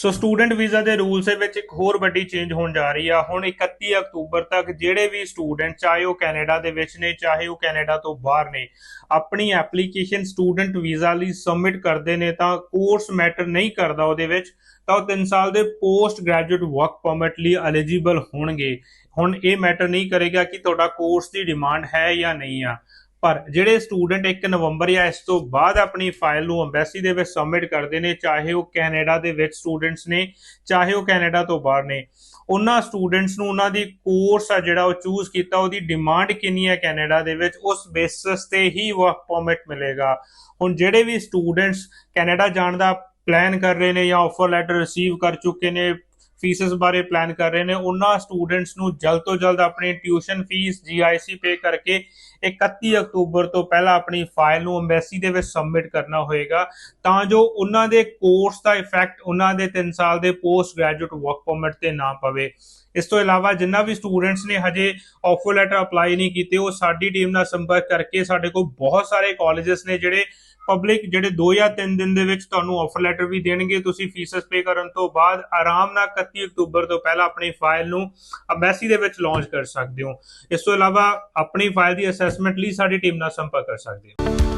ਸੋ student visa ਦੇ rules ਦੇ ਵਿੱਚ ਇੱਕ ਹੋਰ ਵੱਡੀ ਚੇਂਜ ਹੋਣ ਜਾ ਰਹੀ ਆ। ਹੁਣ 31 ਅਕਤੂਬਰ ਤੱਕ ਜਿਹੜੇ ਵੀ ਸਟੂਡੈਂਟ ਚਾਹੇ ਉਹ ਕੈਨੇਡਾ ਦੇ ਵਿੱਚ ਨੇ, ਚਾਹੇ ਉਹ ਕੈਨੇਡਾ ਤੋਂ ਬਾਹਰ ਨੇ, ਆਪਣੀ ਐਪਲੀਕੇਸ਼ਨ ਸਟੂਡੈਂਟ ਵੀਜ਼ਾ ਲਈ ਸਬਮਿਟ ਕਰਦੇ ਨੇ ਤਾਂ ਕੋਰਸ ਮੈਟਰ ਨਹੀਂ ਕਰਦਾ ਉਹਦੇ ਵਿੱਚ, ਤਾਂ ਉਹ 3 ਸਾਲ ਦੇ ਪੋਸਟ ਗ੍ਰੈਜੂਏਟ ਵਰਕ ਪਰਮਿਟ ਲਈ ਐਲੀਜੀਬਲ ਹੋਣਗੇ। ਹੁਣ ਇਹ ਮੈਟਰ ਨਹੀਂ ਕਰੇਗਾ ਕਿ ਤੁਹਾਡਾ ਕੋਰਸ ਦੀ ਡਿਮਾਂਡ ਹੈ ਜਾਂ ਨਹੀਂ ਆ। ਪਰ ਜਿਹੜੇ ਸਟੂਡੈਂਟ 1 ਨਵੰਬਰ ਜਾਂ ਇਸ ਤੋਂ ਬਾਅਦ ਆਪਣੀ ਫਾਈਲ ਨੂੰ ਐਮਬੈਸੀ ਦੇ ਵਿੱਚ ਸਬਮਿਟ ਕਰਦੇ ਨੇ, ਚਾਹੇ ਉਹ ਕੈਨੇਡਾ ਦੇ ਵਿੱਚ ਸਟੂਡੈਂਟਸ ਨੇ, ਚਾਹੇ ਉਹ ਕੈਨੇਡਾ ਤੋਂ ਬਾਹਰ ਨੇ, ਉਹਨਾਂ ਸਟੂਡੈਂਟਸ ਨੂੰ ਉਹਨਾਂ ਦੀ ਕੋਰਸ ਆ ਜਿਹੜਾ ਉਹ ਚੂਜ਼ ਕੀਤਾ, ਉਹਦੀ ਡਿਮਾਂਡ ਕਿੰਨੀ ਹੈ ਕੈਨੇਡਾ ਦੇ ਵਿੱਚ, ਉਸ ਬੇਸਿਸ ਤੇ ਹੀ ਵਰਕ ਪਰਮਿਟ ਮਿਲੇਗਾ। ਹੁਣ ਜਿਹੜੇ ਵੀ ਸਟੂਡੈਂਟਸ ਕੈਨੇਡਾ ਜਾਣ ਦਾ ਪਲਾਨ ਕਰ ਰਹੇ ਨੇ ਜਾਂ ਆਫਰ ਲੈਟਰ ਰਿਸੀਵ ਕਰ ਚੁੱਕੇ ਨੇ ਫੀਸਸ ਬਾਰੇ ਪਲਾਨ ਕਰ ਰਹੇ ਨੇ। ਉਹਨਾਂ ਸਟੂਡੈਂਟਸ ਨੂੰ ਜਲਦ ਤੋਂ ਜਲਦ ਆਪਣੀ ਟਿਊਸ਼ਨ ਫੀਸ GIC ਪੇ ਕਰਕੇ 31 ਅਕਤੂਬਰ ਤੋਂ ਪਹਿਲਾਂ ਆਪਣੀ ਫਾਈਲ ਨੂੰ ਐਮਬੈਸੀ ਦੇ ਵਿੱਚ ਸਬਮਿਟ ਕਰਨਾ ਹੋਏਗਾ। ਤਾਂ ਜੋ ਉਹਨਾਂ ਦੇ ਕੋਰਸ ਦਾ ਇਫੈਕਟ ਉਹਨਾਂ ਦੇ 3 ਸਾਲ ਦੇ ਪੋਸਟ ਗ੍ਰੈਜੂਏਟ ਵਰਕ ਪਰਮਿਟ ਤੇ ਨਾ ਪਵੇ। ਇਸ ਤੋਂ ਇਲਾਵਾ ਜਿੰਨਾ ਵੀ ਸਟੂਡੈਂਟਸ ਨੇ ਹਜੇ ਆਫਰ ਲੈਟਰ ਅਪਲਾਈ ਨਹੀਂ ਕੀਤੇ, ਉਹ ਸਾਡੀ ਟੀਮ ਨਾਲ ਸੰਪਰਕ ਕਰਕੇ ਸਾਡੇ ਕੋਲ ਬਹੁਤ ਸਾਰੇ ਕਾਲਜਸ ਨੇ ਜਿਹੜੇ ਪਬਲਿਕ ਜਿਹੜੇ 2 ਜਾਂ 3 ਦਿਨ ਦੇ ਵਿੱਚ ਤੁਹਾਨੂੰ ਆਫਰ ਲੈਟਰ ਵੀ ਦੇਣਗੇ, ਤੁਸੀਂ ਫੀਸਸ ਪੇ ਕਰਨ ਤੋਂ ਬਾਅਦ ਆਰਾਮ ਨਾਲ 31 ਅਕਤੂਬਰ ਤੋਂ ਪਹਿਲਾਂ ਆਪਣੀ ਫਾਈਲ ਨੂੰ ਅੰਬੈਸੀ ਦੇ ਵਿੱਚ ਲਾਂਚ ਕਰ ਸਕਦੇ ਹੋ। ਇਸ ਤੋਂ ਇਲਾਵਾ ਆਪਣੀ ਫਾਈਲ ਦੀ ਅਸੈਸਮੈਂਟ ਲਈ ਸਾਡੀ ਟੀਮ ਨਾਲ ਸੰਪਰਕ ਕਰ ਸਕਦੇ ਹੋ।